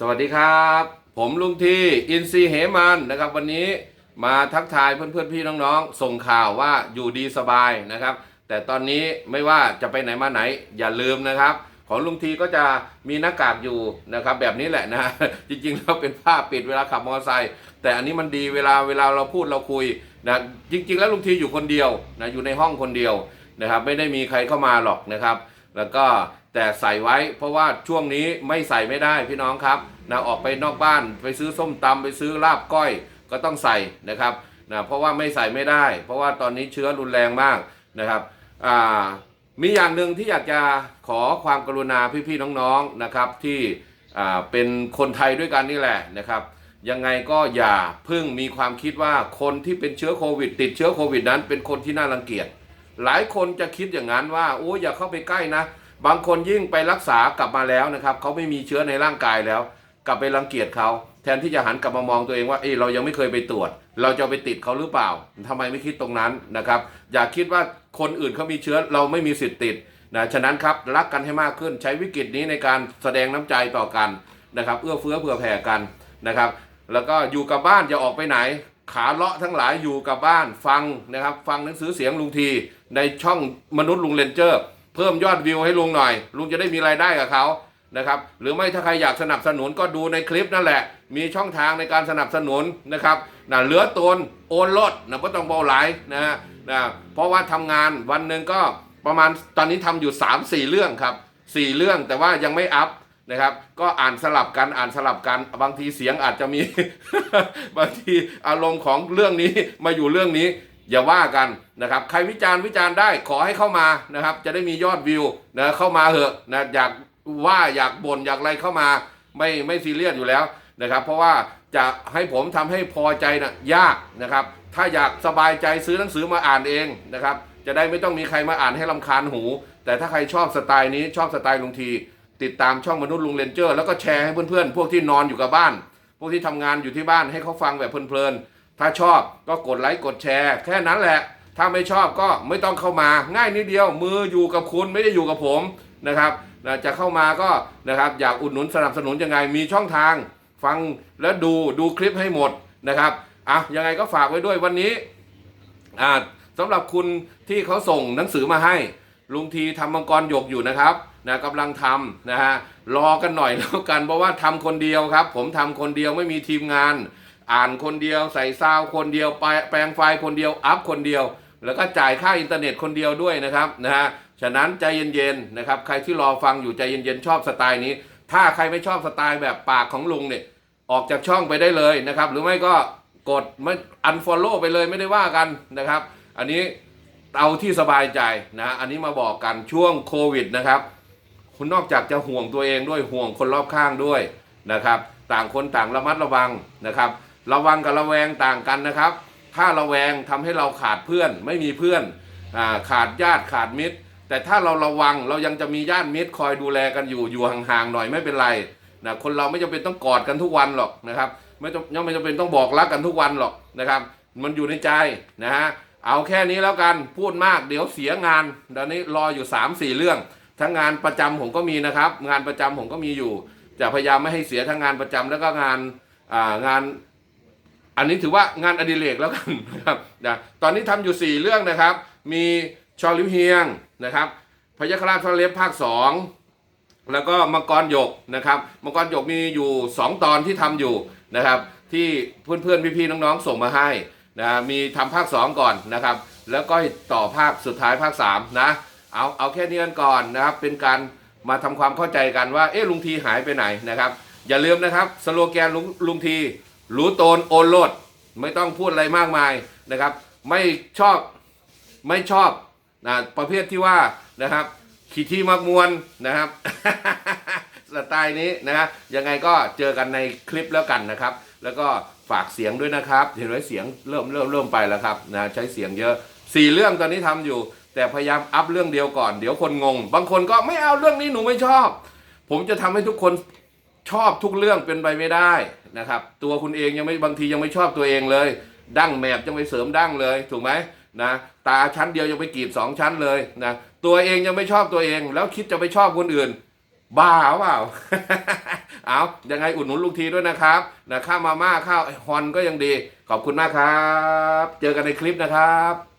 สวัสดีครับ ผมลุงทีอินซีเหมันนะครับ วันนี้มาทักทายเพื่อนๆพี่น้องๆ ส่งข่าวว่าอยู่ดีสบายนะครับ แต่ตอนนี้ไม่ว่าจะไปไหนมาไหนอย่าลืมนะครับ ของลุงทีก็จะมีหน้ากากอยู่นะครับ แบบนี้แหละนะจริงๆแล้วเป็นผ้าปิดเวลาขับมอเตอร์ไซค์แต่อันนี้มันดีเวลาเวลาเราพูดเราคุยนะจริง ๆ แล้วลุงทีอยู่คนเดียวนะอยู่ในห้องคนเดียวนะครับ ไม่ได้มีใครเข้ามาหรอกนะครับ แล้วก็แต่ใส่ไว้ เพราะว่าช่วงนี้ไม่ใส่ไม่ได้พี่น้องครับนะออกไปนอกบ้านไปซื้อส้มตำไปซื้อลาบก้อยก็ต้องใส่นะครับนะเพราะว่าไม่ใส่ไม่ได้ เพราะว่าตอนนี้เชื้อรุนแรงมากนะครับอ่ามีอย่างหนึ่งที่อยากจะขอความกรุณาพี่ๆน้องๆนะครับที่อ่าเป็นคนไทยด้วยกันนี่แหละนะครับยังไงก็อย่าเพิ่งมีความคิดว่าคนที่เป็นเชื้อโควิด ติดเชื้อโควิดนั้นเป็นคนที่น่ารังเกียจ หลายคนจะคิดอย่างนั้นว่าโอ้ยอย่าเข้าไปใกล้นะ บางคนยิ่งไปรักษากลับมาแล้วนะครับเขาไม่มีเชื้อในร่างกายแล้ว กลับไปรังเกียจเขาแทนที่จะหันกลับมามองตัวเองว่าเอ้เรายังไม่เคยไปตรวจ เราจะไปติดเขาหรือเปล่าทำไมไม่คิดตรงนั้นนะครับ อย่าคิดว่าคนอื่นเขามีเชื้อเราไม่มีสิทธิ์ติดนะฉะนั้นครับรักกันให้มากขึ้นใช้วิกฤตนี้ในการแสดงน้ำใจต่อกันนะครับเอื้อเฟื้อเผื่อแผ่กันนะครับ แล้วก็อยู่กับบ้านจะออกไปไหน ขาเลาะทั้งหลายอยู่กับบ้านฟังนะครับ ฟังหนังสือเสียงลุงที ในช่องมนุษย์ลุงเลนเจอร์ เพิ่มยอดวิวให้ลุงหน่อย ลุงจะได้มีรายได้กับเขานะครับหรือไม่ถ้าใครอยากสนับสนุนก็ดูในคลิปนั่นแหละ มีช่องทางในการสนับสนุนนะครับนะเหลือตนโอนลดนะก็ต้องเบาหลายนะฮะนะเพราะว่าทำงานวันหนึ่งก็ประมาณตอนนี้ทำอยู่ 3 4 เรื่องครับ 4 เรื่องแต่ว่ายังไม่อัพนะครับ ก็อ่านสลับกันอ่านสลับกันบางทีเสียงอาจจะมี บางทีอารมณ์ของเรื่องนี้มาอยู่เรื่องนี้ อย่าว่ากันนะครับ ใครวิจารณ์วิจารณ์ได้ขอให้เข้ามานะครับ จะได้มียอดวิวนะเข้ามาเหอะนะอยากว่าอยากบ่นอยากอะไรเข้ามาไม่ไม่ซีเรียสอยู่แล้วนะครับ เพราะว่าจะให้ผมทำให้พอใจนะยากนะครับ ถ้าอยากสบายใจซื้อหนังสือมาอ่านเองนะครับ จะได้ไม่ต้องมีใครมาอ่านให้ลำคาญหู แต่ถ้าใครชอบสไตล์นี้ชอบสไตล์ลุงที ติดตามช่องมนุษย์ลุงเรนเจอร์ แล้วก็แชร์ให้เพื่อนๆพวกที่นอนอยู่กับบ้าน พวกที่ทำงานอยู่ที่บ้านให้เขาฟังแบบเพลินๆ ถ้าชอบก็กดไลค์กดแชร์ แค่นั้นแหละ ถ้าไม่ชอบก็ไม่ต้องเข้ามา ง่ายนิดเดียวมืออยู่กับคุณไม่ได้อยู่กับผมนะครับจะเข้ามาก็นะครับอยากอุดหนุนสนับสนุนยังไงมีช่องทาง ฟังและดูดูคลิปให้หมดนะครับอะยังไงก็ฝากไว้ด้วยวันนี้อ่าสำหรับคุณที่เขาส่งหนังสือมาให้ลุงทีทำมังกรหยกอยู่นะครับนะกำลังทำนะฮะรอกันหน่อยแล้วกันเพราะว่าทำคนเดียวครับ ผมทำคนเดียวไม่มีทีมงาน อ่านคนเดียวใส่ซาวคนเดียวแปลแปลงไฟล์คนเดียวอัพคนเดียว แล้วก็จ่ายค่าอินเทอร์เน็ตคนเดียวด้วยนะครับนะฮะฉะนั้นใจเย็นๆนะครับใครที่รอฟังอยู่ใจเย็นๆชอบสไตล์นี้ ถ้าใครไม่ชอบสไตล์แบบปากของลุงเนี่ยออกจากช่องไปได้เลยนะครับหรือไม่ก็กดไม่ unfollow ไปเลยไม่ได้ว่ากันนะครับ อันนี้เอาที่สบายใจนะอันนี้มาบอกกันช่วงโควิดนะครับ คุณนอกจากจะห่วงตัวเองด้วยห่วงคนรอบข้างด้วยนะครับ ต่างคนต่างระมัดระวังนะครับ ระวังกับระแวงต่างกันนะครับ ถ้าระแวงทำให้เราขาดเพื่อน ไม่มีเพื่อนอขาดญาติขาดมิตร แต่ถ้าเราระวังเรายังจะมีญาติมิตรคอยดูแลกันอยู่อยู่ห่างๆหน่อยไม่เป็นไรนะคนเราไม่จำเป็นต้องกอดกันทุกวันหรอกนะครับ ไม่ต้องยังไม่จำเป็นต้องบอกรักกันทุกวันหรอกนะครับ มันอยู่ในใจนะฮะเอาแค่นี้แล้วกันพูดมากเดี๋ยวเสียงานตอนนี้รออยู่ 3 4 เรื่อง ทั้งงานประจำผมก็มีนะครับ งานประจำผมก็มีอยู่ จะพยายามไม่ให้เสียทั้งงานประจำแล้วก็งานงาน อันนี้ถือว่างานอดิเรกแล้วกันนะครับนะตอนนี้ทำอยู่ 4 เรื่องนะครับ มีชอลิวเฮียงนะครับพยัคราชพระเล็บภาค 2 แล้วก็มังกรหยกนะครับมังกรหยกมีอยู่ 2 ตอนที่ทำอยู่นะครับ ที่เพื่อนๆพี่ๆน้องๆส่งมาให้นะมีทำภาค 2 ก่อนนะครับ แล้วก็ต่อภาคสุดท้ายภาค3นะเอาเอาแค่นี้กันก่อนนะครับ เป็นการมาทำความเข้าใจกันว่าเอ๊ะลุงทีหายไปไหนนะครับ อย่าลืมนะครับสโลแกนลุงลุงที รู้โตนโอนโลด ไม่ต้องพูดอะไรมากมายนะครับ ไม่ชอบไม่ชอบนะประเภทที่ว่านะครับ ขี้ที่มักมวนนะครับสไตล์นี้นะฮะยังไงก็เจอกันในคลิปแล้วกันนะครับ แล้วก็ฝากเสียงด้วยนะครับ เห็นไหมเสียงเริ่มเริ่มเริ่มไปแล้วครับนะใช้เสียงเยอะสี่เรื่องตอนนี้ทำอยู่ แต่พยายามอัพเรื่องเดียวก่อน เดี๋ยวคนงง บางคนก็ไม่เอาเรื่องนี้หนูไม่ชอบ ผมจะทำให้ทุกคน ชอบทุกเรื่องเป็นไปไม่ได้นะครับ ตัวคุณเองยังไม่บางทียังไม่ชอบตัวเองเลย ดั้งแมบยังไปเสริมดั้งเลยถูกไหมนะตาชั้นเดียวยังไปกรีดสองชั้นเลยนะตัวเองยังไม่ชอบตัวเอง แล้วคิดจะไปชอบคนอื่น บ้าเปล่าเอายังไงอุดหนุนลุงทีด้วยนะครับนะข้าวมาม่าข้าวฮอนก็ยังดี ขอบคุณมากครับ เจอกันในคลิปนะครับ